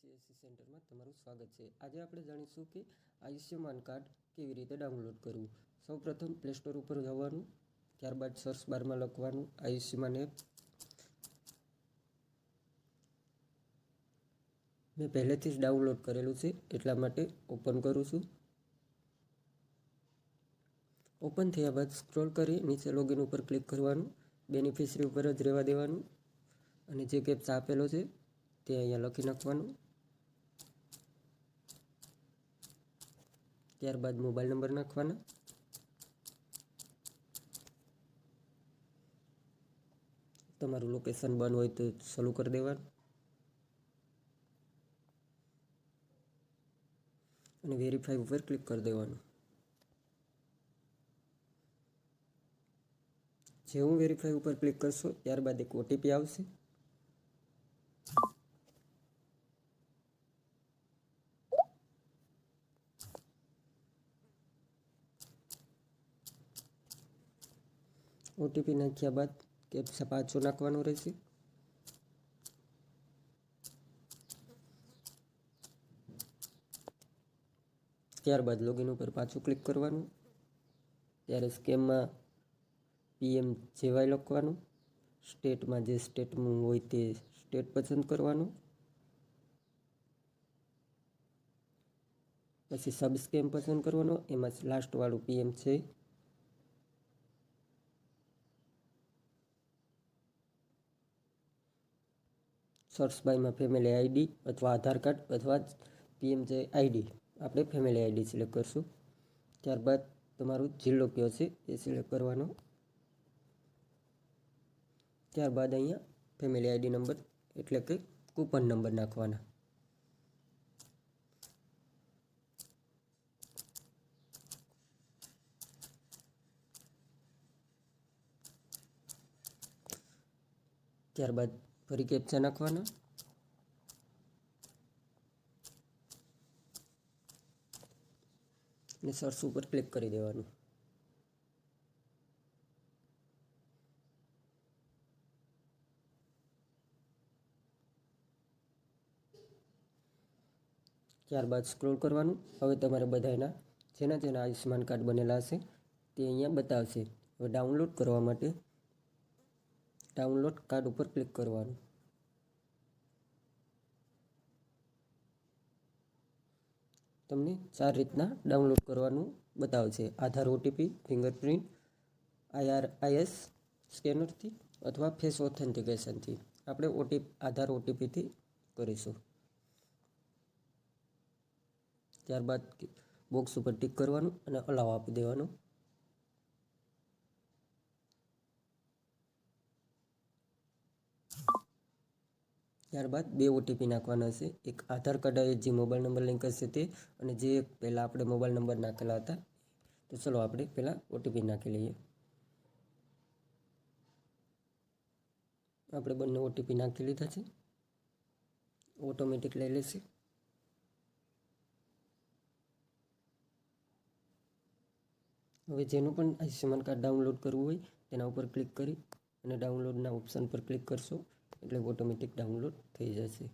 CSC સેન્ટરમાં તમારું સ્વાગત છે. આજે આપણે જાણીશું કે આયુષ્યમાન કાર્ડ કેવી રીતે ડાઉનલોડ કરવું. સૌપ્રથમ પ્લે સ્ટોર ઉપર જવાનું, ત્યારબાદ સર્ચ બારમાં લખવાનું, આયુષ્યમાન એપ મેં પહેલેથી જ ડાઉનલોડ કરેલું છે, એટલા માટે ઓપન કરું છું. ઓપન થયા બાદ સ્ક્રોલ કરી નીચે લોગિન ઉપર ક્લિક કરવાનું બેનિફિશરી ઉપર જ રહેવા દેવાનું. અને જે કેપ્સ આપેલો છે, તે અહીંયા લખી નાખવાનું. ત્યારબાદ મોબાઈલ નંબર નાખવાના. તમારું લોકેશન બંધ હોય તો ચાલુ કરી દેવાનું. અને વેરીફાઈ ઉપર ક્લિક કરી દેવાનું. જેવું વેરીફાઈ ઉપર ક્લિક કરશો, ત્યારબાદ એક ઓટીપી આવશે. ઓટીપી નાખ્યા બાદ કેપ્સા પાછો નાખવાનો રહેશે? ત્યારબાદ લોગિન ઉપર પાછું ક્લિક કરવાનું. ત્યારે સ્કેમમાં પીએમ જેવાય લખવાનું. સ્ટેટમાં જે સ્ટેટમાં હોય તે સ્ટેટ પસંદ કરવાનું. પછી સબ સ્કેમ પસંદ કરવાનો. એમાં લાસ્ટવાળું પીએમ છે. સર્ચ બાયમાં ફેમિલી આઈડી અથવા આધાર કાર્ડ અથવા પીએમ જે આઈડી આપણે ફેમિલી આઈડી સિલેક્ટ કરશું ત્યારબાદ તમારો જિલ્લો કયો છે એ સિલેક્ટ કરવાનો ત્યારબાદ અહીંયા ફેમિલી આઈડી નંબર એટલે કે કૂપન નંબર નાખવાના ત્યારબાદ ફરી કેપ્ચા નાખવાના. અને સર્ચ ઉપર ક્લિક કરી દેવાનું. ત્યારબાદ સ્ક્રોલ કરવાનું. હવે તમારે બધાના જેના જેના આયુષ્યમાન કાર્ડ બનેલા હશે તે અહીંયા બતાવશે. હવે ડાઉનલોડ કરવા માટે ડાઉનલોડ કાર્ડ ઉપર ક્લિક કરવાનું. તમને ચાર રીતના ડાઉનલોડ કરવાનું બતાવશે. આધાર ઓટીપી ફિંગરપ્રિન્ટ આઈઆરઆઈએસ સ્કેનરથી અથવા ફેસ ઓથેન્ટિકેશનથી આપણે ઓટીપી આધાર ઓટીપીથી કરીશું. ત્યારબાદ બોક્સ ઉપર ટિક કરવાનું અને અલાવ આપી દેવાનું. ત્યારબાદ બે ઓટીપી નાખવાના હશે એક આધાર કાર્ડ જે મોબાઈલ નંબર લિંક હશે તે અને જે પહેલાં આપણે મોબાઈલ નંબર નાખેલા હતા, તો ચલો આપણે પહેલાં ઓટીપી નાખી લઈએ. આપણે બંને ઓટીપી નાખી લીધા છે. ઓટોમેટિક લઈ લેશે. હવે જેનું પણ આયુષ્યમાન કાર્ડ ડાઉનલોડ કરવું હોય તેના ઉપર ક્લિક કરી અને ડાઉનલોડના ઓપ્શન પર ક્લિક કરશો. એટલે ઓટોમેટિક ડાઉનલોડ થઈ જશે.